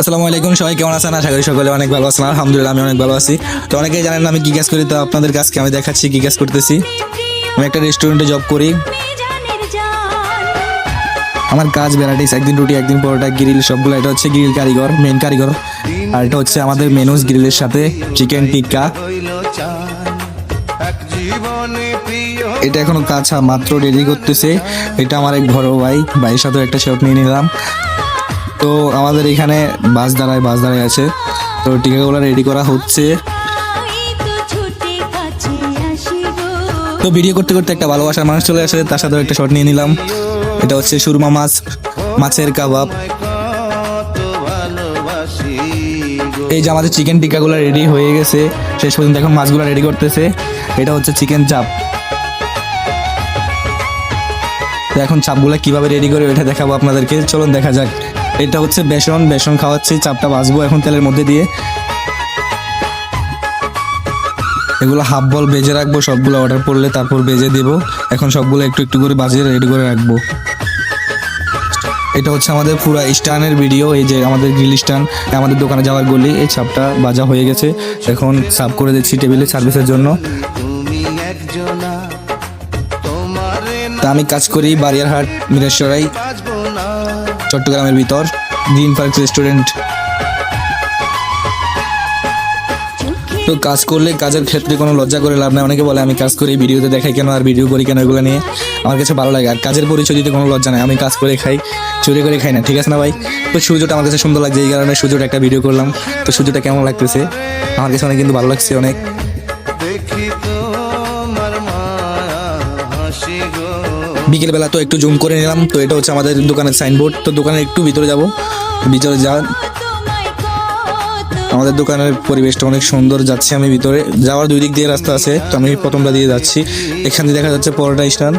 আসসালামু আলাইকুম, সবাই কেমন আছেন? আশা করি সকলে অনেক ভালো আছেন। আলহামদুলিল্লাহ, আমি অনেক ভালো আছি। তো অনেকেই জানেন আমি কি কাজ করি, তো আপনাদের কাজকে আমি দেখাচ্ছি কি কাজ করতেছি। আমি একটা রেস্টুরেন্টে জব করি। আমার কাজ ভ্যারাইটিস একদিন রুটি, একদিন পরোটা গ্রিল সবগুলো। এটা হচ্ছে গ্রিল কারিগর মেন কারিগর। আর এটা হচ্ছে আমাদের মেনুস গ্রিলের সাথে চিকেন টিক্কা এটা এখনও কাঁচা, মাত্র রেডি করতেছে। এটা আমার এক বড় ভাই, ভাইয়ের সাথে একটা শট নিয়ে নিলাম। তো আমাদের এখানে বাস দাঁড়ায় বাস দাঁড়ায় আছে। তো টিকাগুলো রেডি করা হচ্ছে। তো ভিডিও করতে করতে একটা ভালোবাসার মানুষ চলে আসে, তার সাথেও একটা শট নিয়ে নিলাম। এটা হচ্ছে সুরমা মাছ, মাছের কাবাব। এই যে আমাদের চিকেন টিক্কাগুলো রেডি হয়ে গেছে, শেষ পর্যন্ত এখন মাছগুলো রেডি করতেছে। এটা হচ্ছে চিকেন চাপ। তো এখন চাপগুলো কীভাবে রেডি করে ওইটা দেখাবো আপনাদেরকে। চলুন দেখা যাক। এটা হচ্ছে বেসন বেসন খাওয়াচ্ছি, চাপটা ভাজবো এখন তেলের মধ্যে দিয়ে। এগুলো হাফ বল বেজে রাখব, সবগুলো অর্ডার করলে তারপর বেজে দেবো। এখন সবগুলো একটু একটু করে বাজিয়ে রেডি করে রাখব। এটা হচ্ছে আমাদের পুরা স্টানের ভিডিও এই যে আমাদের গ্রিল স্টান আমাদের দোকানে যাওয়ার গলি, এই ছাপটা বাজা হয়ে গেছে। এখন সার্ভ করে দিচ্ছি টেবিলে সার্ভিসের জন্য। তা আমি কাজ করি বারিয়ারহাট মিরেশ্বরাই। চট্টগ্রামের ভিতর, গ্রিন পার্ক রেস্টুরেন্ট। তো কাজ করলে, কাজের ক্ষেত্রে কোনো লজ্জা করে লাভ নাই। অনেকে বলে, আমি কাজ করি, ভিডিওতে দেখাই কেন? আর ভিডিও করি কেন এগুলো নিয়ে? আমার কাছে ভালো লাগে। আর কাজের পরিচয় দিতে কোনো লজ্জা নাই। আমি কাজ করে খাই, চুরি করে খাই না। ঠিক আছে না ভাই? তো সূর্যটা আমার কাছে সুন্দর লাগছে। এই কারণে সূর্যটা একটা ভিডিও করলাম। তো সূর্যটা কেমন লাগতেছে? আমার কাছে অনেক কিন্তু ভালো লাগছে, অনেক। দেখি হাসি গো। বিকেলবেলা তো একটু জুম করে নিলাম, তো এটা হচ্ছে আমাদের দোকানের সাইনবোর্ড তো দোকানের একটু ভিতরে যাব, ভিতরে যা, আমাদের দোকানের পরিবেশটা অনেক সুন্দর যাচ্ছে আমি ভিতরে, যাওয়ার দুই দিক দিয়ে রাস্তা আছে, তো আমি প্রথমটা দিয়ে যাচ্ছি, এখান দিয়ে দেখা যাচ্ছে পরোটা স্টান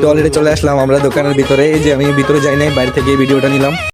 তো অলরেডি চলে আসলাম আমরা দোকানের ভিতরে, এই যে আমি ভিতরে যাই নাই, বাইরে থেকে ভিডিওটা নিলাম।